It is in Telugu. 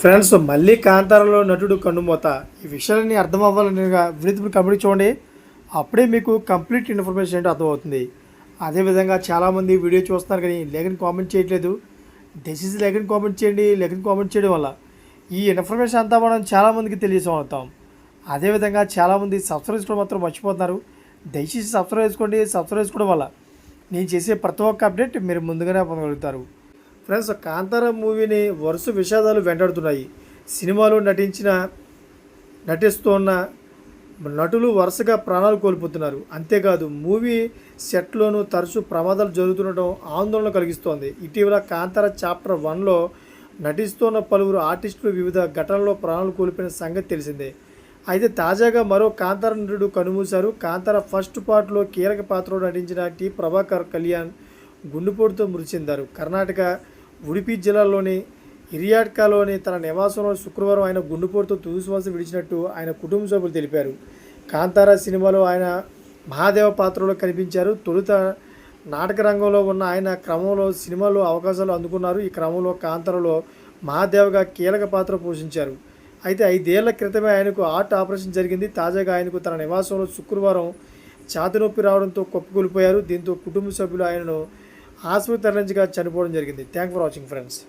ఫ్రెండ్స్ మళ్ళీ కాంతారంలో నటుడు కన్నుమూత. ఈ విషయాలన్నీ అర్థం అవ్వాలని విడుదల కంపెనీ చూడండి. అప్పుడే మీకు కంప్లీట్ ఇన్ఫర్మేషన్ ఏంటో అర్థమవుతుంది. అదేవిధంగా చాలామంది వీడియో చూస్తున్నారు కానీ లేఖని కామెంట్ చేయట్లేదు. డెసిజ్ లేఖని కామెంట్ చేయండి. లేఖని కామెంట్ చేయడం వల్ల ఈ ఇన్ఫర్మేషన్ అంతా మనం చాలామందికి తెలియజేస్తాం అదేవిధంగా చాలామంది సబ్స్క్రైబ్ చేసుకోవడం మాత్రం మర్చిపోతున్నారు. దయచేసి సబ్స్క్రైబ్ చేసుకోండి. సబ్స్క్రైబ్ చేసుకోవడం వల్ల నేను చేసే ప్రతి ఒక్క అప్డేట్ మీరు ముందుగానే పొందగలుగుతారు. ఫ్రెండ్స్ కాంతార మూవీని వరుస విషాదాలు వెంటాడుతున్నాయి. సినిమాలో నటించిన నటిస్తున్న నటులు వరుసగా ప్రాణాలు కోల్పోతున్నారు. అంతేకాదు మూవీ సెట్లోనూ తరచూ ప్రమాదాలు జరుగుతుండటం ఆందోళన కలిగిస్తోంది. ఇటీవల కాంతార చాప్టర్ వన్లో నటిస్తున్న పలువురు ఆర్టిస్టులు వివిధ ఘటనల్లో ప్రాణాలు కోల్పోయిన సంగతి తెలిసిందే. అయితే తాజాగా మరో కాంతార నటుడు కనుమూశారు. కాంతార ఫస్ట్ పార్ట్లో కీలక పాత్రలో నటించిన టి ప్రభాకర్ కళ్యాణ్ గుండెపోటుతో మృతి చెందారు. కర్ణాటక ఉడిపి జిల్లాలోని ఇరియాడ్కాలోని తన నివాసంలో శుక్రవారం ఆయన గుండెపోటుతో తుదిశ్వాస విడిచినట్టు ఆయన కుటుంబ సభ్యులు తెలిపారు. కాంతారా సినిమాలో ఆయన మహాదేవ పాత్రలో కనిపించారు. తొలుత నాటక రంగంలో ఉన్న ఆయన క్రమంలో సినిమాలో అవకాశాలు అందుకున్నారు. ఈ క్రమంలో కాంతారలో మహాదేవగా కీలక పాత్ర పోషించారు. అయితే ఐదేళ్ళ క్రితమే ఆయనకు హార్ట్ ఆపరేషన్ జరిగింది. తాజాగా ఆయనకు తన నివాసంలో శుక్రవారం ఛాతి నొప్పి రావడంతో కొప్పుకొలిపోయారు. దీంతో కుటుంబ సభ్యులు ఆయనను ఆసుపత్రి తరలించగా చనిపోవడం జరిగింది. Thank for watching friends